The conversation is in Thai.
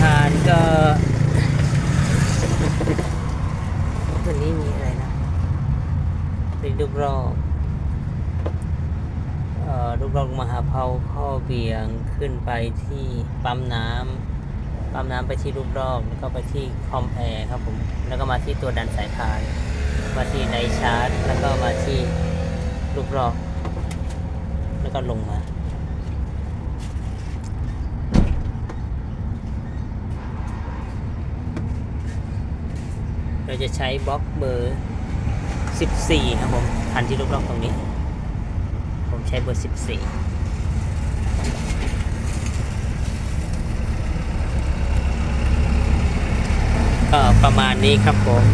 ทานก็ตัวนี้มีอะไรนะไปดูรอบเอ่อดูรอบมหาเภาข้อเบียงขึ้นไปที่ปั๊มน้ำปั๊มน้ำไปที่รูปรอบแล้วก็ไปที่คอมแอร์ครับผมแล้วก็มาที่ตัวดันสายพาน มาที่ไดชาร์จ แล้วก็มาที่รูปรอบแล้วก็ลงมา เราจะใช้บล็อกเบอร์ 14 ครับผมพันที่ลูกล็อกตรงนี้ ผมใช้เบอร์ 14ก็ประมาณนี้ครับผม